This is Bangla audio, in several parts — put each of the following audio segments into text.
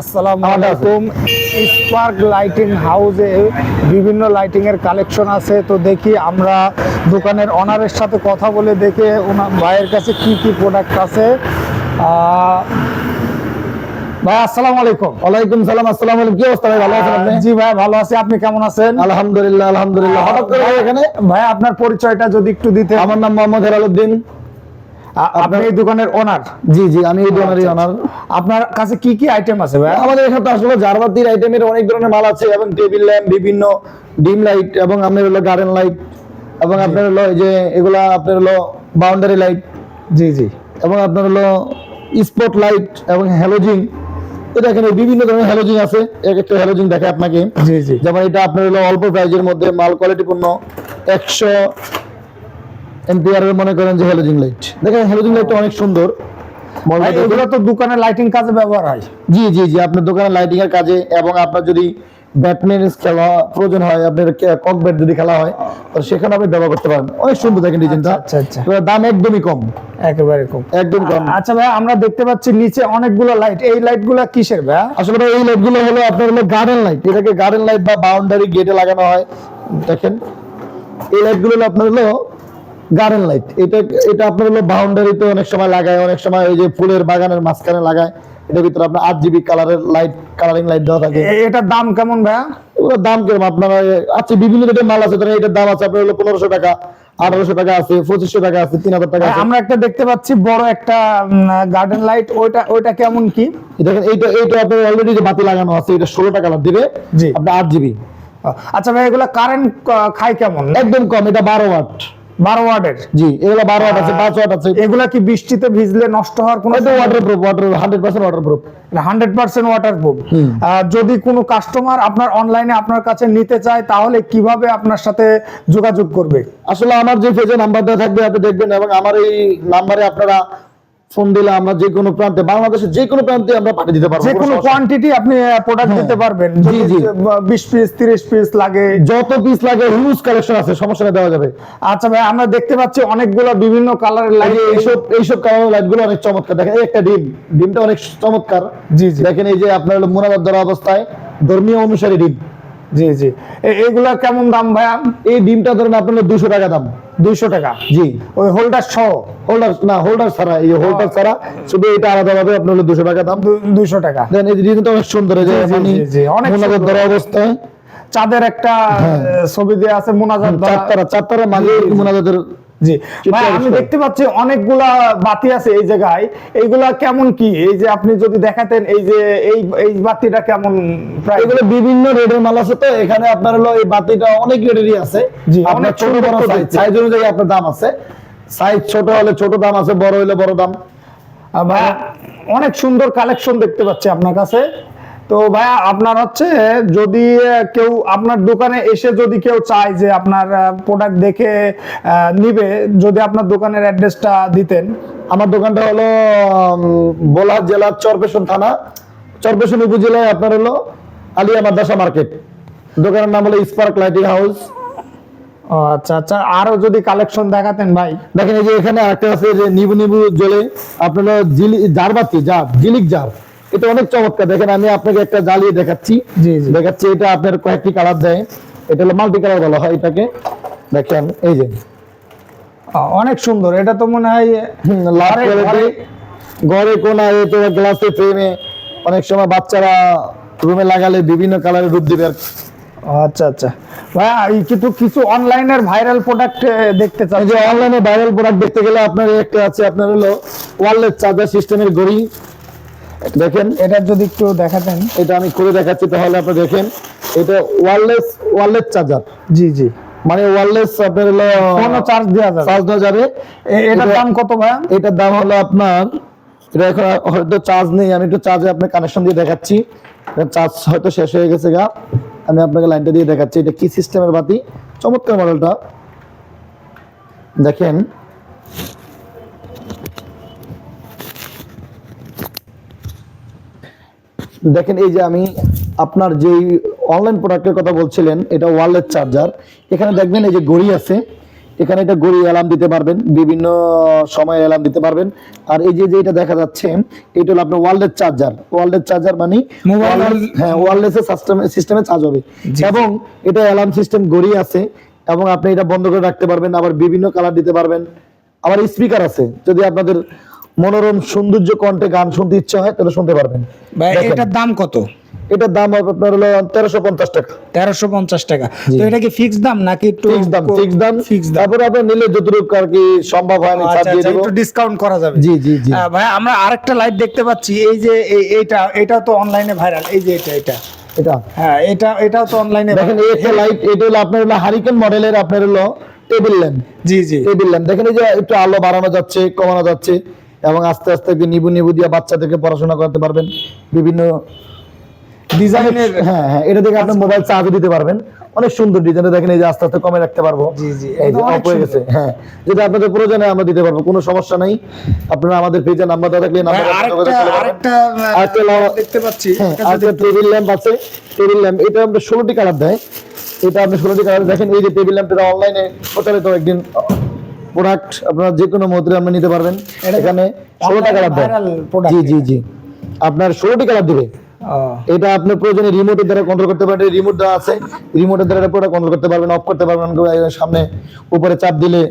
আসসালামু আলাইকুম। স্পার্ক লাইটিং হাউসে বিভিন্ন লাইটিং এর কালেকশন আছে। তো দেখি আমরা দোকানের অনারের সাথে কথা বলে দেখে ওনার ভাইয়ের কাছে কি কি প্রোডাক্ট আছে। ভাই আসসালামু আলাইকুম। ওয়ালাইকুম সালাম আসসালামু আলাইকুম। কি অবস্থা ভাই? ভালো আছেন আপনি? জি ভাই ভালো আছি। আপনি কেমন আছেন? আলহামদুলিল্লাহ আলহামদুলিল্লাহ। হঠাৎ করে এখানে? ভাই আপনার পরিচয়টা যদি একটু দিতে আমার নাম মোহাম্মদ হেলালুদ্দিন আপনি এই দোকানের ওনার জি জি আমি এই দোকানেরই অনার আপনার কাছে কি কি আইটেম আছে ভাই আমাদের এখানে তো আসলে জারবাতির আইটেমের অনেক ধরনের মাল আছে এবং টেবিল ল্যাম্প বিভিন্ন ডিম লাইট এবং আপনার হলো গার্ডেন লাইট এবং আপনার হলো এই যে এগুলা আপনার হলো বাউন্ডারি লাইট জি জি। এবং আপনার হলো স্পট লাইট এবং হ্যালোজিং এটা এখানে বিভিন্ন ধরনের হ্যালোজিং আছে এক একটা হ্যালোজিং দেখে আপনাকে। জি জি। যেমন এটা আপনার হলো অল্প প্রাইজের মধ্যে মাল কোয়ালিটি পূর্ণ একশো এম্পিয়ার মনে করেন যে হ্যালোজিং লাইট দেখেন হ্যালোজিং লাইটটা অনেক সুন্দর। এগুলো তো দোকানের লাইটিং কাজে ব্যবহার হয়। জি জি জি আপনার দোকানের লাইটিং এর কাজে এবং আপনার যদি ব্যাটম্যান খেলা প্রয়োজন হয় আপনার কক ব্যাট যদি খেলা হয় তো সেখানে আপনি ব্যবহার করতে পারেন। অনেক সুন্দর দেখেন ডিজাইনটা আচ্ছা আচ্ছা। দাম একদমই কম। একেবারে কম। একদম কম। আচ্ছা ভাই আমরা দেখতে পাচ্ছি নিচে অনেকগুলো লাইট এই লাইটগুলা কিসের ভাই? আসলে ভাই এই লাইটগুলো হলো আপনার হলো গার্ডেন লাইট এটাকে গার্ডেন লাইট বা বাউন্ডারি গেটে লাগানো হয়। দেখেন এই লাইটগুলো আপনার হলো গার্ডেন লাইট এটা এটা আপনার হলো বাউন্ডারিতে অনেক সময় লাগায় অনেক সময় ওই যে ফুলের বাগানের মাঝখানে লাগায়। এটার ভিতরে আপনার আট জিবি কালারের লাইট কালারিং লাইট দেওয়া থাকে। এটার দাম কেমন ভাইয়া? ওগুলোর দাম কীরকম? আপনার আছে বিভিন্ন রেটের মাল আছে ধরেন এটার দাম আছে আপনার হলো পনেরোশো টাকা আঠারোশো টাকা আছে পঁচিশশো টাকা আছে তিন হাজার টাকা আছে। আমরা একটা দেখতে পাচ্ছি বড় একটা গার্ডেন লাইট ওইটা ওইটা কেমন কি? দেখেন এইটা এইটা আপনার অলরেডি যে বাতি লাগানো আছে এটা ষোলো টাকা দিবে জি। আপনার আট জিবি আচ্ছা ভাই এগুলা কারেন্ট খায় কেমন? একদম কম এটা বারো ওয়াট বারো ওয়াটের? জি এগুলো বারো ওয়াট আছে ওয়াট আছে। এগুলা কি বৃষ্টিতে ভিজলে নষ্ট হওয়ার কোনো এটা ওয়াটার যদি কোনো কাস্টমার আপনার অনলাইনে আপনার কাছে নিতে চায় তাহলে কীভাবে আপনার সাথে যোগাযোগ করবে? আসলে আমার যে পেজে নাম্বার দেওয়া থাকবে আপনি দেখবেন এবং আমার এই নাম্বারে আপনারা ফোন দিলে আমরা যে কোনো প্রান্তে বাংলাদেশের যে কোনো প্রান্তে আমরা পাঠিয়ে দিতে পারব যে কোনো। কোয়ান্টিটি আপনি প্রোডাক্ট দিতে পারবেন। জি, জি। বিশ পিস তিরিশ পিস লাগে। যত পিস লাগে হিউজ কালেকশন আছে সমস্যা দেওয়া যাবে। আচ্ছা ভাই আমরা দেখতে পাচ্ছি অনেকগুলো বিভিন্ন কালারের এই লাইট যে এইসব এইসব কালার লাইটগুলো অনেক চমৎকার। দেখেন এই একটা ডিম ডিমটা অনেক চমৎকার। জি জি। দেখেন এই যে আপনার হলো মোনাজাত ধরা অবস্থায় ধর্মীয় অনুসারী ডিম। জি জি। এ- এগুলা কেমন দাম ভাইয়া? এই ডিমটা ধরেন আপনার দুশো টাকা দাম। দুইশো টাকা। জি। ওই হোল্ডার সহ হোল্ডার না হোল্ডার ছাড়া এই হোল্ডার ছাড়া শুধু এটা আলাদা ভাবে আপনার হলো দুশো টাকা দাম। দুইশো টাকা। দেন এই ডিমটা অনেক সুন্দর এই যে মানে অনেক সুন্দর। অবস্থায় চাঁদের একটা ছবি দেওয়া আছে মোনাজাত তারা চারতারা তারা মাঝে মোনাজাতের জি। ভাই আমি দেখতে পাচ্ছি অনেকগুলা বাতি আছে এই জায়গায়। এইগুলা কেমন কি? এই যে আপনি যদি দেখাতেন এই যে এই এই বাতিটা কেমন প্রায়? এগুলো বিভিন্ন রেডের মাল আছে তো এখানে আপনার হলো এই বাতিটা অনেক রেডেরই আছে। জি, অনেক ছোট বড় সাইজ সাইজ অনুযায়ী আপনার দাম আছে। সাইজ ছোট হলে ছোট দাম আছে বড় হলে বড় দাম। অনেক সুন্দর কালেকশন দেখতে পাচ্ছি আপনার কাছে। তো ভাইয়া আপনার হচ্ছে যদি কেউ আপনার দোকানে এসে যদি কেউ চায় যে আপনার প্রোডাক্ট দেখে নিবে যদি আপনার দোকানের অ্যাড্রেসটা দিতেন। আমার দোকানটা হলো বোলা জেলার চরপেশন থানা। চরপেশন উপজেলায় আপনার হলো আলিয়া মাদ্রাসা মার্কেট। দোকানের নাম হলো স্পার্ক লাইটিং হাউস আচ্ছা আচ্ছা আরও যদি কালেকশন দেখাতেন ভাই। দেখেন এই যে এখানে একটা আছে যে নিবু নিবু জ্বলে আপনার জিলি জারবাতি জার জিলিক জার। এটা অনেক চমৎকার। দেখেন আমি আপনাকে একটা জ্বালিয়ে দেখাচ্ছি। দেখাচ্ছি এটা আপনার কয়েকটি কালার দেয়। এটা হলো মাল্টি কালার বলা হয় এটাকে। দেখেন এই যে। অনেক সুন্দর। এটা তো মনে হয় ঘরে- কোনায় তো গ্লাসে ফ্রেমে অনেক সময় বাচ্চারা রুমে লাগালে বিভিন্ন কালারের রূপ দিবে আচ্ছা আচ্ছা। এই কিন্তু কিছু অনলাইনের ভাইরাল প্রোডাক্ট দেখতে চাই যে অনলাইনে ভাইরাল প্রোডাক্ট দেখতে গেলে আপনার একটা আছে আপনার হলো ওয়ারলেস চার্জার সিস্টেমের ঘড়ি দেখেন। এটা যদি একটু দেখাতেন। এটা আমি করে দেখাচ্ছি তাহলে আপনি দেখেন। এটা ওয়ারলেস ওয়ারলেস চার্জার জি জি। মানে ওয়ারলেস আপনার হলো ফোনও চার্জ দেওয়া যাবে। চার্জ দেওয়া যাবে। এটার এটা- দাম কত ভাইয়া? এটার দাম হলো আপনার এটা এখন হয়তো চার্জ নেই। আমি একটু চার্জে আপনার কানেকশন দিয়ে দেখাচ্ছি। চার্জ হয়তো শেষ হয়ে গেছে গা। আমি আপনাকে লাইনটা দিয়ে দেখাচ্ছি। এটা কি সিস্টেমের বাতি? চমৎকার মডেলটা দেখেন। দেখেন এই যে আমি আপনার যেই অনলাইন প্রোডাক্টের কথা বলছিলেন এটা ওয়ারলেস চার্জার এখানে দেখবেন এই যে ঘড়ি আছে এখানে এটা গড়ি অ্যালার্ম দিতে পারবেন বিভিন্ন সময় অ্যালার্ম দিতে পারবেন। আর এই যে যেটা দেখা যাচ্ছে এটা হলো আপনার ওয়ার্ল্ডের চার্জার ওয়ার্ল্ডের চার্জার মানে হ্যাঁ ওয়ারলেস সিস্টেমে চার্জ হবে। এবং এটা অ্যালার্ম সিস্টেম গড়ি আছে এবং আপনি এটা বন্ধ করে রাখতে পারবেন আবার বিভিন্ন কালার দিতে পারবেন। আবার স্পিকার আছে যদি আপনাদের মনোরম সৌন্দর্য কণ্ঠে গান শুনতে ইচ্ছা হয় তাহলে শুনতে পারবেন। ভাই এটার দাম কত? এটার দাম আপনার হলো তেরোশো পঞ্চাশ টাকা। তেরোশো পঞ্চাশ টাকা। তো এটা কি ফিক্স দাম নাকি ফিক্স দাম ফিক্স দাম। ফিক্স দাম? তারপরে আপনার নিলে যতটুকু আর কি সম্ভব হয় আচ্ছা আচ্ছা, একটু ডিসকাউন্ট করা যাবে। জি জি জি। ভাই আমরা আরেকটা লাইট দেখতে পাচ্ছি এই যে এইটা এটা তো অনলাইনে ভাইরাল এই যে এটা এটা। এটা? হ্যাঁ এটা এটাও তো অনলাইনে দেখেন এই একটা লাইট এটা হলো আপনার হলো হারিকেন মডেলের আপনার হলো টেবিল ল্যাম্প জি জি। টেবিল ল্যাম্প দেখেন এই যে একটু আলো বাড়ানো যাচ্ছে কমানো যাচ্ছে। এবং আস্তে আস্তে নিবু নিবু দিয়ে বাচ্চাদেরকে পড়াশোনা করতে পারবেন। বিভিন্ন ডিজাইনের হ্যাঁ হ্যাঁ এটা দেখে আপনি মোবাইল চার্জ দিতে পারবেন। অনেক সুন্দর ডিজাইন দেখেন এই যে আস্তে আস্তে কমে রাখতে পারব। জি, জি, এই যে অফ হয়ে গেছে। হ্যাঁ আপনাদের প্রয়োজনে আমরা দিতে পারব কোনো সমস্যা নাই। আপনারা আমাদের পেজে নাম্বার দেওয়া থাকলে নাম্বার আরেকটা আরেকটা লাও- দেখতে পাচ্ছি। হ্যাঁ টেবিল ল্যাম্প আছে। টেবিল ল্যাম্প এটা আপনি ষোলোটি কালার দেয়। এটা আপনি ষোলোটি কালার দেখেন এই যে টেবিল ল্যাম্পটা অনলাইনে প্রচারিত একদিন প্রোডাক্ট আপনারা যে কোনো মুহূর্তে আপনি নিতে পারবেন। এখানে ষোলোটা কালার দেয় জি জি জি। আপনার ষোলোটি কালার দিবে। এটা আপনার প্রয়োজনে রিমোটের দ্বারা কন্ট্রোল করতে পারবেন রিমোট দেওয়া আছে রিমোটের দ্বারা পুরো কন্ট্রোল করতে পারবেন অফ করতে পারবেন সামনে উপরে চাপ দিলে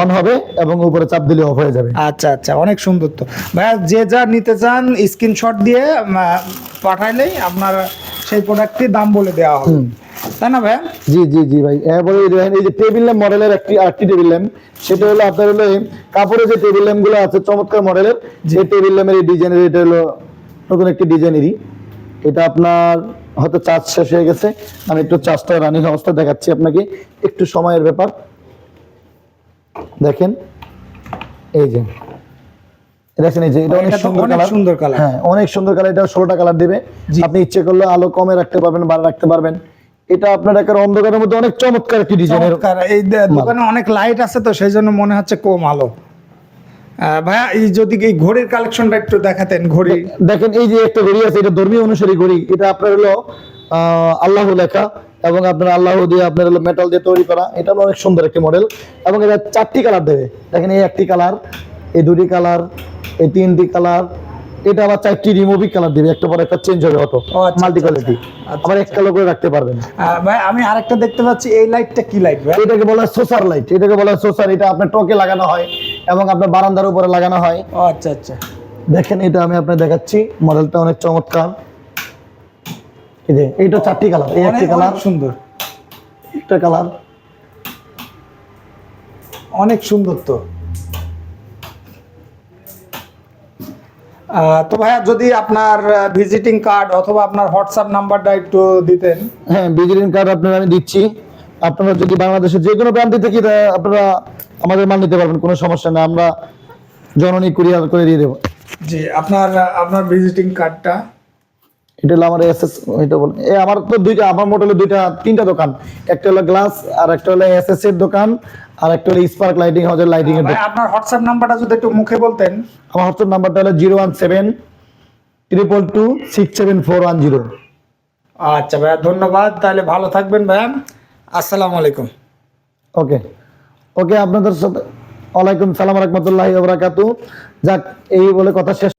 অন হবে এবং উপরে চাপ দিলে অফ হয়ে যাবে। আচ্ছা আচ্ছা অনেক সুন্দর তো। ভাইয়া যে যা নিতে চান স্ক্রিনশট দিয়ে পাঠাইলেই আপনার সেই প্রোডাক্টটির দাম বলে দেওয়া হবে। তাই না ভাইয়া? জি জি জি ভাই। এরপরে এই দেখেন এই যে টেবিল ল্যাম্প মডেলের একটি আরেকটি টেবিল ল্যাম্প সেটা হলো আপনার হলো এই কাপড়ের যে টেবিল ল্যাম্পগুলো আছে চমৎকার মডেলের যে টেবিল ল্যাম্পের এই ডিজাইনের এটা হলো নতুন একটি ডিজাইনেরই এটা আপনার হয়তো চার্জ শেষ হয়ে গেছে। আমি একটু চার্জটা রানিং অবস্থা দেখাচ্ছি আপনাকে। একটু সময়ের ব্যাপার। দেখেন এই যে। দেখেন এই যে এটা অনেক সুন্দর কালার সুন্দর কালার হ্যাঁ অনেক সুন্দর কালার এটা ষোলোটা কালার দিবে। আপনি ইচ্ছে করলে আলো কমে রাখতে পারবেন বাড়া রাখতে পারবেন। এটা আপনার একটা অন্ধকারের মধ্যে অনেক চমৎকার একটি ডিজাইনের। এই দোকানে অনেক লাইট আছে তো সেই জন্য মনে হচ্ছে কম আলো। ভাইয়া, এই যদি এই ঘড়ির কালেকশনটা একটু দেখাতেন, ঘড়ি। দেখেন, এই যে একটা ঘড়ি আছে, এটা ধর্মীয় অনুসারী ঘড়ি। এটা আপনার হলো আল্লাহ লেখা এবং আপনার আল্লাহ দিয়ে আপনার হলো মেটাল দিয়ে তৈরি করা। এটা হলো অনেক সুন্দর একটি মডেল এবং এটা চারটি কালার দেবে। দেখেন, এই একটি কালার এই দুটি কালার এই তিনটি কালার এটা আবার চারটি রিমুভিং কালার দিবে একটা পর একটা চেঞ্জ হবে অটো আচ্ছা, মাল্টি আচ্ছা, কোয়ালিটি আচ্ছা, আবার এক কালো করে রাখতে পারবেন। ভাই আমি আরেকটা দেখতে পাচ্ছি এই লাইটটা কি লাইট ভাই? এটাকে বলা হয় সোসার লাইট এটাকে বলা হয় সোসার এটা আপনার টোকে লাগানো হয় এবং আপনার বারান্দার উপরে লাগানো হয়। ও আচ্ছা আচ্ছা। দেখেন এটা আমি আপনার দেখাচ্ছি মডেলটা অনেক চমৎকার। এই যে এইটা চারটি কালার এই একটি কালার সুন্দর। একটা কালার অনেক সুন্দর তো। তো ভাইয়া যদি আপনার ভিজিটিং কার্ড অথবা আপনার হোয়াটসঅ্যাপ নাম্বারটা একটু দিতেন। হ্যাঁ ভিজিটিং কার্ড আপনার আমি দিচ্ছি। আপনারা যদি বাংলাদেশের যে কোনো প্রান্তে থেকে আপনারা আমাদের মান নিতে পারবেন কোনো সমস্যা না আমরা জননী কুরিয়ার করে দিয়ে দেবো। জি আপনার আপনার ভিজিটিং কার্ডটা এটা হলো আমার এসএস এটা বলে এ আমার তো দুইটা আমার মোট হলো দুইটা তিনটা দোকান। একটা হলো গ্লাস আর একটা হলো এসএস এর দোকান আর একটা হলো স্পার্ক লাইটিং হাউসের লাইটিং এর দোকান। আপনার হোয়াটসঅ্যাপ নাম্বারটা যদি একটু মুখে বলতেন। আমার হোয়াটসঅ্যাপ নাম্বারটা হলো zero one seven triple two six seven four one zero আচ্ছা ভাইয়া ধন্যবাদ। তাহলে ভালো থাকবেন ভাইয়া। আসসালামু আলাইকুম। ওকে। ওকে আপনাদের সাথে ওয়ালাইকুম সালাম রহমতুল্লাহ বরাকাতু যাক এই বলে কথা শেষ